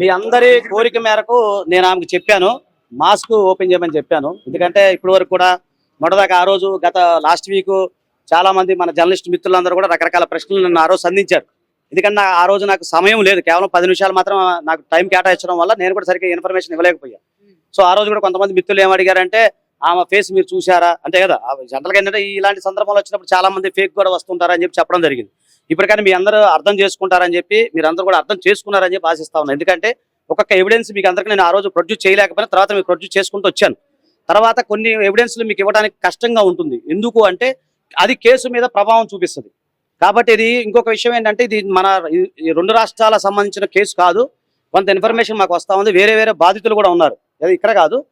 మీ అందరి కోరిక మేరకు నేను ఆమెకు చెప్పాను. మాస్క్ ఓపెన్ చేయమని చెప్పాను. ఎందుకంటే ఇప్పటి వరకు కూడా మొదటిదాకా ఆ రోజు గత లాస్ట్ వీక్ చాలా మంది మన జర్నలిస్ట్ మిత్రులందరూ కూడా రకరకాల ప్రశ్నలు నన్ను ఆ రోజు సంధించారు. ఎందుకంటే నా- ఆ రోజు నాకు సమయం లేదు. కేవలం పది నిమిషాలు మాత్రం నాకు టైం కేటాయించడం వల్ల నేను కూడా సరిగ్గా ఇన్ఫర్మేషన్ ఇవ్వలేకపోయాను. సో ఆ రోజు కూడా కొంతమంది మిత్రులు ఏమడిగారంటే ఆమె ఫేస్ మీరు చూసారా అంతే కదా? జనరల్గా ఏంటంటే ఇలాంటి సందర్భాలు వచ్చినప్పుడు చాలా మంది ఫేక్ కూడా వస్తుంటారని చెప్పి చెప్పడం జరిగింది. ఇప్పటికైనా మీ అందరూ అర్థం చేసుకుంటారని చెప్పి మీరు అందరూ కూడా అర్థం చేసుకున్నారని చెప్పి ఆశిస్తా ఉన్నాను. ఎందుకంటే ఒక్కొక్క ఎవిడెన్స్ మీకు అందరికీ నేను ఆ రోజు ప్రొడ్యూస్ చేయలేకపోయినా తర్వాత మీకు ప్రొడ్యూస్ చేసుకుంటూ వచ్చాను. తర్వాత కొన్ని ఎవిడెన్స్లు మీకు ఇవ్వడానికి కష్టంగా ఉంటుంది. ఎందుకు అంటే అది కేసు మీద ప్రభావం చూపిస్తుంది. కాబట్టి ఇది ఇంకొక విషయం ఏంటంటే ఇది మన ఈ- రెండు రాష్ట్రాల సంబంధించిన కేసు కాదు. కొంత ఇన్ఫర్మేషన్ మాకు వస్తా ఉంది. వేరే వేరే బాధితులు కూడా ఉన్నారు. అది ఇక్కడ కాదు.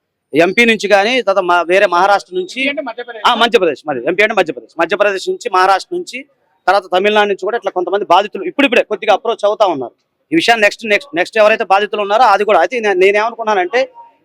ఎంపీ నుంచి కానీ తర్వాత మా వేరే మహారాష్ట్ర నుంచి మధ్యప్రదేశ్. మరి ఎంపీ అంటే మధ్యప్రదేశ్. మధ్యప్రదేశ్ నుంచి మహారాష్ట్ర నుంచి తర్వాత తమిళనాడు నుంచి కూడా ఇట్లా కొంతమంది బాధితులు ఇప్పుడిప్పుడే కొద్దిగా అప్రోచ్ అవుతా ఉన్నారు. ఈ విషయాన్ని నెక్స్ట్ నెక్స్ట్ నెక్స్ట్ ఎవరైతే బాధితులు ఉన్నారో అది కూడా అయితే నేనేమనుకున్నానంటే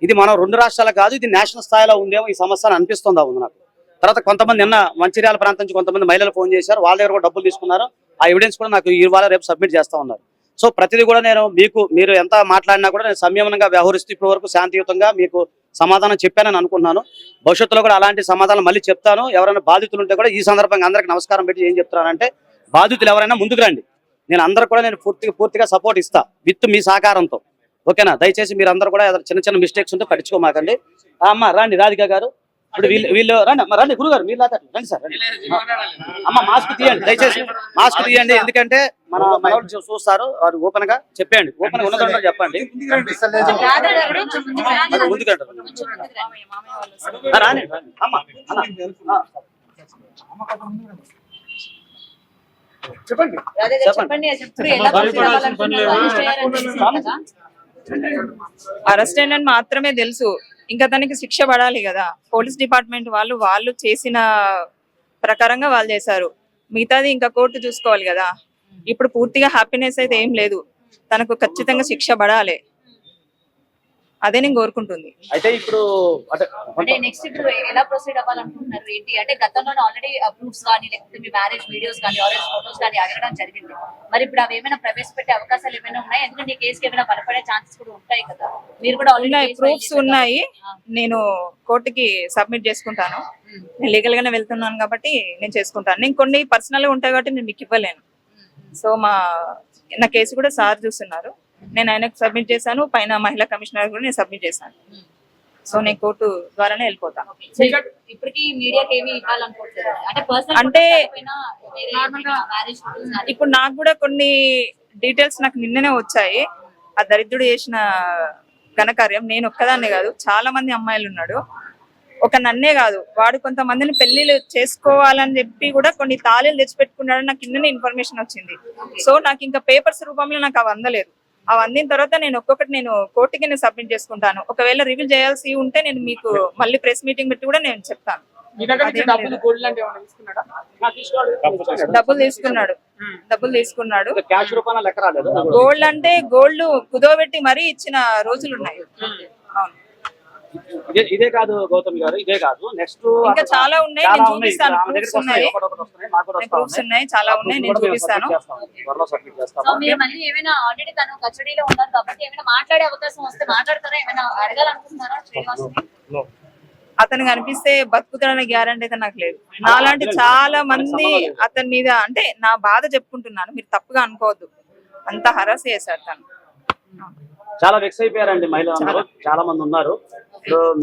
ఇది మనం రెండు రాష్ట్రాలు కాదు ఇది నేషనల్ స్థాయిలో ఉందేమో ఈ సమస్య అని అనిపిస్తుందా ఉంది నాకు. తర్వాత కొంతమంది నిన్న మంచిర్యాల ప్రాంతం నుంచి కొంతమంది మహిళలు ఫోన్ చేశారు వాళ్ళ దగ్గర కూడా డబ్బులు తీసుకున్నారు. ఆ ఎవిడెన్స్ కూడా నాకు ఇవాళ రేపు సబ్మిట్ చేస్తా ఉన్నారు. సో ప్రతిదీ కూడా నేను మీకు మీరు ఎంత మాట్లాడినా కూడా నేను సంయమనంగా వ్యవహరిస్తూ ఇప్పటి వరకు శాంతియుతంగా మీకు సమాధానం చెప్పానని అనుకుంటున్నాను. భవిష్యత్తులో కూడా అలాంటి సమాధానం మళ్ళీ చెప్తాను. ఎవరైనా బాధితులు ఉంటే కూడా ఈ సందర్భంగా అందరికి నమస్కారం పెట్టి ఏం చెప్తున్నానంటే బాధితులు ఎవరైనా ముందుకు రండి. నేను అందరు కూడా నేను పూర్తిగా పూర్తిగా సపోర్ట్ ఇస్తా విత్ మీ సహకారంతో. ఓకేనా? దయచేసి మీరు అందరూ కూడా చిన్న చిన్న మిస్టేక్స్ ఉంటే పట్టించుకోమాకండి. అమ్మ రండి రాధిక గారు. ఇప్పుడు వీళ్ళు వీళ్ళు రండి రండి గురుగారు మీరు లాగా రండి సార్ రండి. అమ్మ మాస్క్ తీయండి దయచేసి మాస్క్ తీయండి. ఎందుకంటే మన చూస్తారు వారు ఓపెన్గా చెప్పండి. ఓపెన్ ఉన్నదంటే చెప్పండి రాని. అమ్మ. చెప్పండి? అరెస్ట్ అయినని మాత్రమే తెలుసు. ఇంకా తనకి శిక్ష పడాలి కదా. పోలీస్ డిపార్ట్మెంట్ వాళ్ళు వాళ్ళు చేసిన ప్రకారంగా వాళ్ళు చేశారు. మిగతాది ఇంకా కోర్టు చూసుకోవాలి కదా. ఇప్పుడు పూర్తిగా హ్యాపీనెస్ అయితే ఏం లేదు. తనకు ఖచ్చితంగా శిక్ష పడాలి. అదే నేను కోరుకుంటుంది. అయితే ఇప్పుడు అంటే నెక్స్ట్ ఇప్పుడు ఎలా ప్రొసీడ్ అవ్వాలనుకుంటున్నారు ఏంటి? అంటే గతంలో ఆల్రెడీ ప్రూఫ్స్ కానీ లేకపోతే మీ మ్యారేజ్ వీడియోస్ కానీ ఆరెంజ్ ఫోటోస్ కానీ అడగడం జరిగింది. మరి ఇప్పుడు అవి ఏమైనా ప్రవేశపెట్టే అవకాశాలు ఏమైనా ఉన్నాయి? ఎందుకంటే ఈ కేసుకి ఏమైనా బలపడే ఛాన్సెస్ కూడా ఉంటాయి కదా. మీరు కూడా ఉన్నాయి ఆల్రెడీ ప్రూఫ్స్ ఉన్నాయి. నేను కోర్టుకి సబ్మిట్ చేసుకుంటాను. నేను లీగల్ గానే వెళ్తున్నాను కాబట్టి నేను చేసుకుంటాను. నేను కొన్ని పర్సనల్గా ఉంటాయి కాబట్టి నేను మీకు ఇవ్వలేను. సో మా నా కేసు కూడా సార్ చూస్తున్నారు. నేను ఆయనకు సబ్మిట్ చేశాను పైన మహిళా కమిషనర్ కూడా నేను సబ్మిట్ చేశాను. సో నేను కోర్టు ద్వారానే వెళ్ళిపోతా. సో ఇప్పటికి మీడియాకి ఏమి ఇవ్వాలనుకోవట్లేదు అంటే ఇప్పుడు నాకు కూడా కొన్ని డీటెయిల్స్ నాకు నిన్ననే వచ్చాయి. ఆ దరిద్రుడు చేసిన ఘనకార్యం నేను ఒక్కదాన్నే కాదు చాలా మంది అమ్మాయిలు ఉన్నాడు ఒక నన్నే కాదు వాడు కొంతమందిని పెళ్ళిళ్ళు చేసుకోవాలని చెప్పి కూడా కొన్ని తాళీలు తెచ్చిపెట్టుకున్నాడు నాకు కిందనే ఇన్ఫర్మేషన్ వచ్చింది. సో నాకు ఇంకా పేపర్స్ రూపంలో నాకు అవి అందలేదు. అవి అందిన తర్వాత నేను ఒక్కొక్కటి నేను కోర్టుకి నేను సబ్మిట్ చేసుకుంటాను. ఒకవేళ రివీల్ చేయాల్సి ఉంటే నేను మీకు మళ్ళీ ప్రెస్ మీటింగ్ పెట్టి కూడా నేను చెప్తాను. డబ్బులు తీసుకున్నాడా? డబ్బులు తీసుకున్నాడు. గోల్డ్ అంటే గోల్డ్ కుదోబెట్టి మరీ ఇచ్చిన రోజులు ఉన్నాయి. ఇదే ఇదే కాదు గౌతమ్ గారు ఇదే కాదు. నెక్స్ట్ ఇంకా చాలా ఉన్నాయి. నేను చూపిస్తాను. ప్రూఫ్స్ ఉన్నాయి. ప్రూఫ్స్ ఉన్నాయి. చాలా ఉన్నాయి. నేను చూపిస్తాను. త్వరలో సబ్మిట్ సో చేస్తాము మీరు మళ్ళీ ఏమైనా ఆల్రెడీ తను కస్టడీలో ఉన్నారు కాబట్టి ఏమైనా మాట్లాడే అవకాశం వస్తే మాట్లాడతారా? ఏమైనా అడగాలనుకుంటున్నారా? శ్రీనివాస్ అతను కనిపిస్తే బతుకుతాడనే గ్యారంటీ అయితే నాకు లేదు. నాలాంటి చాలా మంది అతని మీద అంటే నా బాధ చెప్పుకుంటున్నాను. మీరు తప్పుగా అనుకోవద్దు. అంత హరాస్ చేశారు తను. చాలా వెక్స్ అయిపోయారండి మహిళలు చాలా మంది ఉన్నారు.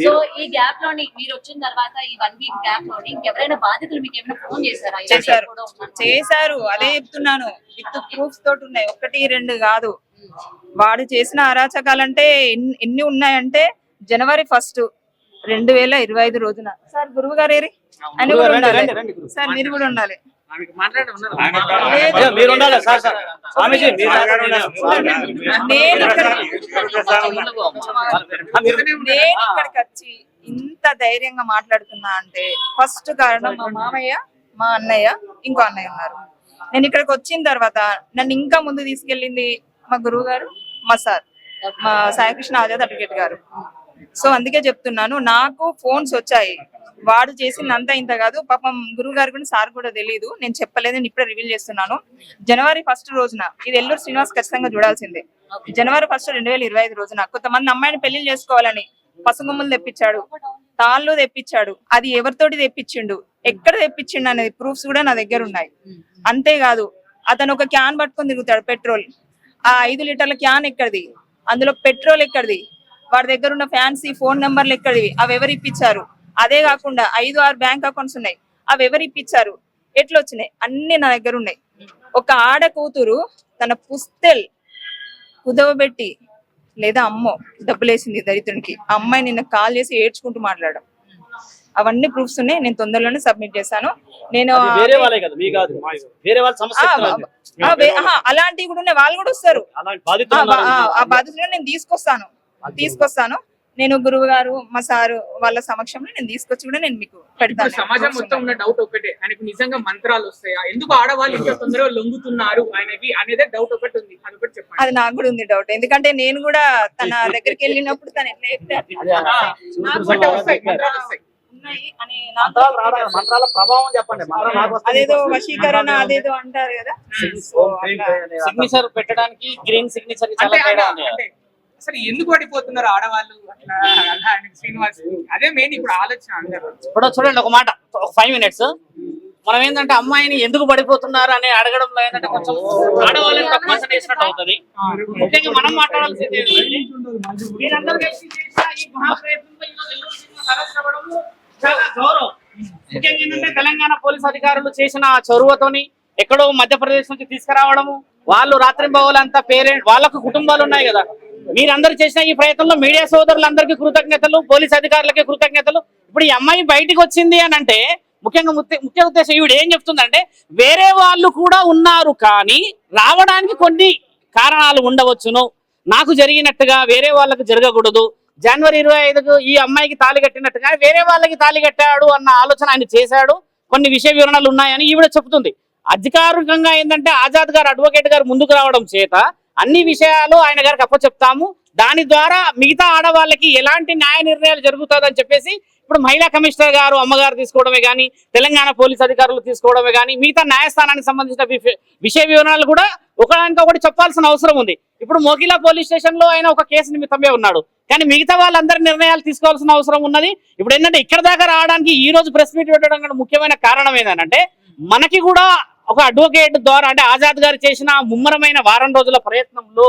సో ఈ గ్యాప్లోని మీరు వచ్చిన తర్వాత ఈ వన్ వీక్ గ్యాప్లోని ఇంకెవరైనా బాధితులు మీకు ఏమైనా ఫోన్ చేశారా? ఇలా చేశారు. కూడా ఉన్నాను. చేశారు. అదే చెప్తున్నాను. విత్ ప్రూఫ్స్ తోటి ఉన్నాయి. ఒకటి రెండు కాదు. వాడు చేసిన అరాచకాలంటే ఎన్ని- ఎన్ని ఉన్నాయంటే జనవరి ఫస్ట్ రెండు వేల ఇరవై ఐదు రోజున. సార్ గురువు గారు. సార్ మీరు కూడా ఉండాలి. మీరు ఉండాలి సార్ సార్ స్వామీజీ నేను ఇక్కడికి వచ్చి ఇంత ధైర్యంగా మాట్లాడుతున్నా అంటే ఫస్ట్ కారణం మా మామయ్య మా అన్నయ్య ఇంకో అన్నయ్య ఉన్నారు నేను ఇక్కడికి వచ్చిన తర్వాత నన్ను ఇంకా ముందు తీసుకెళ్ళింది మా గురువు గారు మా సార్ మా సాయికృష్ణ ఆజాద్ అడ్వకేట్ గారు సో అందుకే చెప్తున్నాను నాకు ఫోన్స్ వచ్చాయి. వాడు చేసిందంతా ఇంత కాదు. పాపం గురువు గారు కూడా సార్ కూడా తెలియదు నేను చెప్పలేదు నేను ఇప్పుడే రివీల్ చేస్తున్నాను. జనవరి ఫస్ట్ రోజున ఇది ఎల్లూరు శ్రీనివాస్ ఖచ్చితంగా చూడాల్సిందే. జనవరి ఫస్ట్ రెండు వేల ఇరవై ఐదు రోజున కొంతమంది అమ్మాయిని పెళ్ళి చేసుకోవాలని పసుగుమ్మలు తెప్పించాడు తాళ్ళు తెప్పించాడు అది ఎవరితోటి తెప్పించిండు ఎక్కడ తెప్పించిండు అనేది ప్రూఫ్స్ కూడా నా దగ్గర ఉన్నాయి. అంతేకాదు అతను ఒక క్యాన్ పట్టుకొని తిరుగుతాడు పెట్రోల్. ఆ ఐదు లీటర్ల క్యాన్ ఎక్కడిది? అందులో పెట్రోల్ ఎక్కడిది? వాడి దగ్గర ఉన్న ఫ్యాన్సీ ఫోన్ నెంబర్లు ఎక్కడివి? అవి ఎవరు ఇప్పించారు? అదే కాకుండా ఐదు ఆరు బ్యాంక్ అకౌంట్స్ ఉన్నాయి. అవి ఎవరు ఇప్పించారు? ఎట్లా వచ్చినాయి? అన్ని నా దగ్గర ఉన్నాయి. ఒక ఆడ కూతురు తన పుస్తెల్ కుదవబెట్టి లేదా అమ్మో డబ్బులేసింది దరిద్రునికి. ఆ అమ్మాయి నిన్న కాల్ చేసి ఏడ్చుకుంటూ మాట్లాడడం. అవన్నీ ప్రూఫ్స్ ఉన్నాయి. నేను తొందరలోనే సబ్మిట్ చేశాను. నేను అలాంటివి కూడా ఉన్నాయి. వాళ్ళు కూడా వస్తారు. ఆ బాధితులు నేను తీసుకొస్తాను. తీసుకొస్తాను. నేను గురువు గారు మా సారు వాళ్ళ సమక్షంలో నేను తీసుకొచ్చి కూడా నేను మీకు పెడతాను. సమాజం మొత్తం ఉన్న డౌట్ ఒకటే. ఆయనకు నిజంగా మంత్రాలు వస్తాయా? ఎందుకు ఆడవాళ్ళు ఇంకా తొందరగా లొంగుతున్నారు ఆయనకి అనేది డౌట్ ఒకటి ఉంది. అది ఒకటి చెప్పండి. అది నాకు కూడా ఉంది డౌట్ ఎందుకంటే నేను కూడా తన దగ్గరికి వెళ్ళినప్పుడు తను ఎట్లా చెప్తే ఉన్నాయి అని మంత్రాలు ప్రభావం చెప్పండి. అదేదో. వశీకరణ అదేదో అంటారు కదా. అర్థం. సిగ్నేచర్ పెట్టడానికి గ్రీన్ సిగ్నేచర్ చాలా తేడా ఉంది. అసలు ఎందుకు పడిపోతున్నారు ఆడవాళ్ళు? అట్లా అలా శ్రీనివాస్ అదే మెయిన్ ఇప్పుడు ఆలోచన అందరూ. ఇప్పుడు చూడండి ఒక మాట ఒక ఫైవ్ మినిట్స్ మనం ఏంటంటే అమ్మాయిని ఎందుకు పడిపోతున్నారు అని అడగడంలో ఏంటంటే కొంచెం ఆడవాళ్ళని తక్కువ చేసినట్టు అవుతుంది. ముఖ్యంగా మనం మాట్లాడాల్సింది వీరందరూ కలిసి చేసిన ఈ మహాప్రయత్నంలో చాలా గౌరవం. ముఖ్యంగా ఏంటంటే తెలంగాణ పోలీస్ అధికారులు చేసిన చొరవతోని ఎక్కడో మధ్యప్రదేశ్ నుంచి తీసుకురావడము వాళ్ళు రాత్రి అంతా పేరెంట్ వాళ్ళకు కుటుంబాలు ఉన్నాయి కదా. మీరందరూ చేసిన ఈ ప్రయత్నంలో మీడియా సోదరులందరికీ కృతజ్ఞతలు పోలీస్ అధికారులకి కృతజ్ఞతలు. ఇప్పుడు ఈ అమ్మాయి బయటికి వచ్చింది అని అంటే ముఖ్యంగా ముఖ్య- ముఖ్య ఉద్దేశం ఈవిడ ఏం చెప్తుందంటే వేరే వాళ్ళు కూడా ఉన్నారు కానీ రావడానికి కొన్ని కారణాలు ఉండవచ్చును. నాకు జరిగినట్టుగా వేరే వాళ్ళకు జరగకూడదు. జనవరి ఇరవై ఐదుకు ఈ అమ్మాయికి తాళి కట్టినట్టుగా వేరే వాళ్ళకి తాళి కట్టాడు అన్న ఆలోచన ఆయన చేశాడు. కొన్ని విషయ వివరణలు ఉన్నాయని ఈవిడ చెప్తుంది. అధికారికంగా ఏంటంటే ఆజాద్ గారు అడ్వకేట్ గారు ముందుకు రావడం చేత అన్ని విషయాలు ఆయన గారికి అప్పచెప్తాము దాని ద్వారా మిగతా ఆడవాళ్ళకి ఎలాంటి న్యాయ నిర్ణయాలు జరుగుతుందని చెప్పేసి ఇప్పుడు మహిళా కమిషనర్ గారు అమ్మగారు తీసుకోవడమే కానీ తెలంగాణ పోలీస్ అధికారులు తీసుకోవడమే కానీ మిగతా న్యాయస్థానానికి సంబంధించిన విష- విషయ వివరాలు కూడా ఒకదానికి ఒకటి చెప్పాల్సిన అవసరం ఉంది. ఇప్పుడు మోకిలా పోలీస్ స్టేషన్లో ఆయన ఒక కేసు నిమిత్తమే ఉన్నాడు. కానీ మిగతా వాళ్ళందరి నిర్ణయాలు తీసుకోవాల్సిన అవసరం ఉన్నది. ఇప్పుడు ఏంటంటే ఇక్కడ దాకా రావడానికి ఈ రోజు ప్రెస్ మీట్ పెట్టడం కూడా ముఖ్యమైన కారణం ఏంటంటే మనకి కూడా ఒక అడ్వకేట్ ద్వారా అంటే ఆజాద్ గారు చేసిన ముమ్మరమైన వారం రోజుల ప్రయత్నంలో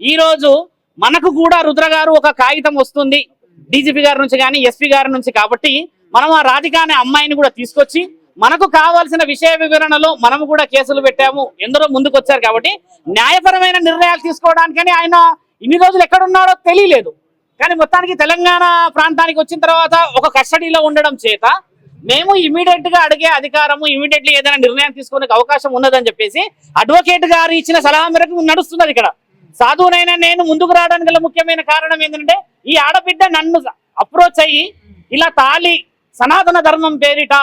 ఈ రోజు మనకు కూడా రుద్ర గారు ఒక కాగితం వస్తుంది. డీజీపీ గారి నుంచి కానీ ఎస్పీ గారి నుంచి కాబట్టి మనం ఆ రాధికా అనే అమ్మాయిని కూడా తీసుకొచ్చి మనకు కావాల్సిన విషయ వివరణలో మనము కూడా కేసులు పెట్టాము. ఎందరో ముందుకు వచ్చారు కాబట్టి న్యాయపరమైన నిర్ణయాలు తీసుకోవడానికని ఆయన ఇన్ని రోజులు ఎక్కడున్నాడో తెలియలేదు. కానీ మొత్తానికి తెలంగాణ ప్రాంతానికి వచ్చిన తర్వాత ఒక కస్టడీలో ఉండడం చేత మేము ఇమీడియట్గా అడిగే అధికారము ఇమీడియట్లీ ఏదైనా నిర్ణయం తీసుకునే అవకాశం ఉన్నదని చెప్పేసి అడ్వకేట్ గారు ఇచ్చిన సలహా మేరకు నడుస్తున్నది ఇక్కడ. సాధువునైనా నేను ముందుకు రావడానికి గల ముఖ్యమైన కారణం ఏంటంటే ఈ ఆడబిడ్డ నన్ను అప్రోచ్ అయ్యి ఇలా తాళి సనాతన ధర్మం పేరిట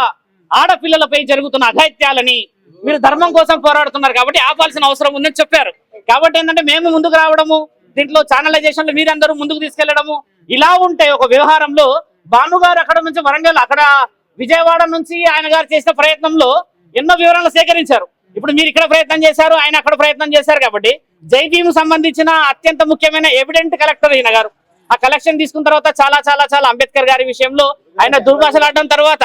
ఆడపిల్లలపై జరుగుతున్న అఘాయిత్యాలని మీరు ధర్మం కోసం పోరాడుతున్నారు కాబట్టి ఆపాల్సిన అవసరం ఉందని చెప్పారు. కాబట్టి ఏంటంటే మేము ముందుకు రావడము దీంట్లో ఛానలైజేషన్లు మీరందరూ ముందుకు తీసుకెళ్ళడము ఇలా ఉంటే ఒక వ్యవహారంలో భాను గారు అక్కడ నుంచి వరంగల్ అక్కడ విజయవాడ నుంచి ఆయన గారు చేసిన ప్రయత్నంలో ఎన్నో వివరాలు సేకరించారు. ఇప్పుడు మీరు ఇక్కడ ప్రయత్నం చేశారు ఆయన అక్కడ ప్రయత్నం చేశారు కాబట్టి జైభీము సంబంధించిన అత్యంత ముఖ్యమైన ఎవిడెంట్ కలెక్టర్ ఈయన గారు. ఆ కలెక్షన్ తీసుకున్న తర్వాత చాలా చాలా చాలా అంబేద్కర్ గారి విషయంలో ఆయన దుర్భాషలాడడం తర్వాత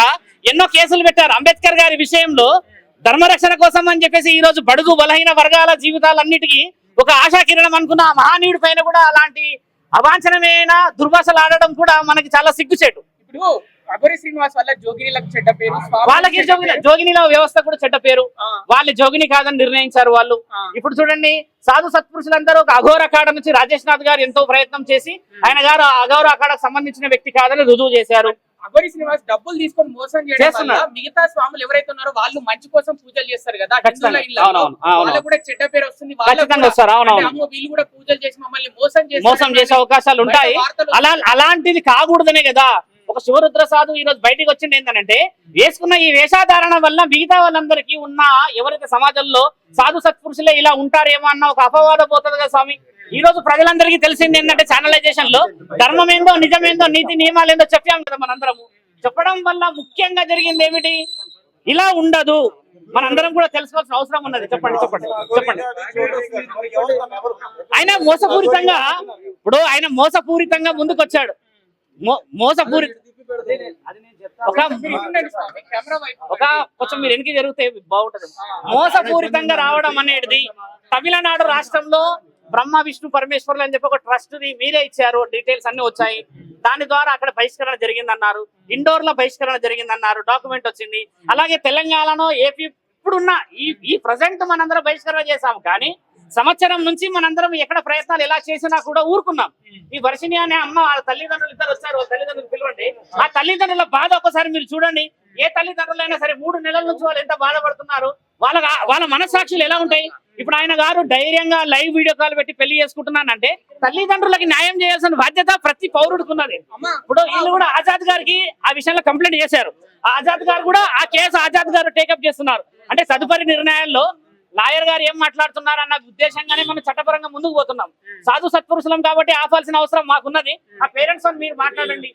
ఎన్నో కేసులు పెట్టారు. అంబేద్కర్ గారి విషయంలో ధర్మరక్షణ కోసం అని చెప్పేసి ఈ రోజు బడుగు బలహీన వర్గాల జీవితాలన్నిటికీ ఒక ఆశాకిరణం అనుకున్న మహానీయుడి పైన కూడా అలాంటి అవాంఛనమైన దుర్భాషలాడడం కూడా మనకి చాలా సిగ్గుచేటు. ఇప్పుడు అగోరి శ్రీనివాస్ వల్ల జోగినీలకు చెడ్డ పేరు వాళ్ళకి జోగిని. జోగినిలో వ్యవస్థ కూడా చెడ్డ పేరు. వాళ్ళు జోగిని కాదని నిర్ణయించారు వాళ్ళు. ఇప్పుడు చూడండి సాధు సత్పురుషులందరూ ఒక అఘోర అఖాడ నుంచి రాజేష్ నాథ్ గారు ఎంతో ప్రయత్నం చేసి ఆయన గారు అఘోర అఖాడకు సంబంధించిన వ్యక్తి కాదని రుజువు చేశారు. అగోరి శ్రీనివాస్ డబ్బులు తీసుకొని మోసం చేయడం. మిగతా స్వాములు ఎవరైతే ఉన్నారో వాళ్ళు మంచి కోసం పూజలు చేస్తారు కదా. వాళ్ళకు కూడా చెడ్డ పేరు వస్తుంది. అమ్మో వీళ్ళు కూడా పూజలు చేసి మమ్మల్ని మోసం చేస్తారు మోసం చేసే అవకాశాలు ఉంటాయి. అలా అలాంటిది కాకూడదనే కదా. ఒక శివరుద్ర సాధు ఈ రోజు బయటకు వచ్చింది ఏంటంటే వేసుకున్న ఈ వేషాధారణ వల్ల మిగతా వాళ్ళందరికీ ఉన్న ఎవరైతే సమాజంలో సాధు సత్పురుషులే ఇలా ఉంటారేమో అన్న ఒక అపవాదం పోతుంది కదా స్వామి. ఈ రోజు ప్రజలందరికీ తెలిసింది ఏంటంటే ఛానలైజేషన్లో ధర్మం ఏందో నిజమేందో నీతి నియమాలు ఏందో చెప్పాం కదా మనందరము. చెప్పడం వల్ల ముఖ్యంగా జరిగింది ఏమిటి? ఇలా ఉండదు. మనందరం కూడా తెలుసుకోవాల్సిన అవసరం ఉన్నది. చెప్పండి చెప్పండి చెప్పండి. ఆయన మోసపూరితంగా ఇప్పుడు ఆయన మోసపూరితంగా ముందుకొచ్చాడు. మో- ఒక కెమెరా వైపు ఒక కొంచెం మీరు వెనక్కి జరిగితే బాగుంటది. మోసపూరితంగా రావడం అనేది తమిళనాడు రాష్ట్రంలో బ్రహ్మ విష్ణు పరమేశ్వర్లు అని చెప్పి ఒక ట్రస్ట్ని మీరే ఇచ్చారు. డీటెయిల్స్ అన్ని వచ్చాయి. దాని ద్వారా అక్కడ బహిష్కరణ జరిగిందన్నారు. ఇండోర్లో బహిష్కరణ జరిగిందన్నారు. డాక్యుమెంట్ వచ్చింది. అలాగే తెలంగాణలో ఏపీ ఇప్పుడున్న ఈ ఈ ప్రజెంట్ మనందరం బహిష్కరణ చేశాం కానీ సంవత్సరం నుంచి మనందరం ఎక్కడ ప్రయత్నాలు ఎలా చేసినా కూడా ఊరుకున్నాం. ఈ వర్షిణి అనే అమ్మ వాళ్ళ తల్లిదండ్రులు ఇద్దరు వచ్చారు తల్లిదండ్రులు పిలవండి. ఆ తల్లిదండ్రుల బాధ ఒకసారి మీరు చూడండి. ఏ తల్లిదండ్రులైనా సరే మూడు నెలల నుంచి వాళ్ళు ఎంత బాధపడుతున్నారు? వాళ్ళ వాళ్ళ మనస్సాక్షులు ఎలా ఉంటాయి? ఇప్పుడు ఆయన గారు ధైర్యంగా లైవ్ వీడియో కాల్ పెట్టి పెళ్ళి చేసుకుంటున్నానంటే తల్లిదండ్రులకి న్యాయం చేయాల్సిన బాధ్యత ప్రతి పౌరుడికి ఉన్నది. ఇప్పుడు వీళ్ళు కూడా ఆజాద్ గారికి ఆ విషయంలో కంప్లైంట్ చేశారు. ఆ ఆజాద్ గారు కూడా ఆ కేసు ఆజాద్ గారు టేకప్ చేస్తున్నారు. అంటే తదుపరి నిర్ణయాల్లో లాయర్ గారు ఏం మాట్లాడుతున్నారు అన్న ఉద్దేశంగానే మనం చట్టపరంగా ముందుకు పోతున్నాం. సాధు సత్పురుషులం కాబట్టి ఆపాల్సిన అవసరం మాకున్నది. ఆ పేరెంట్స్ మీరు మాట్లాడండి.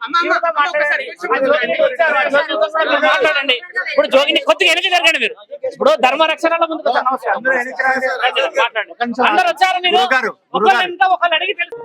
మాట్లాడండి. ఇప్పుడు జోగిని కొద్దిగా వెనక్కి జరగండి మీరు. ఇప్పుడు ధర్మ రక్షణలో ముందుకు మాట్లాడండి. అందరు వచ్చారు మీరు? ఒకళ్ళు ఒకళ్ళు అడిగి తెలుసు.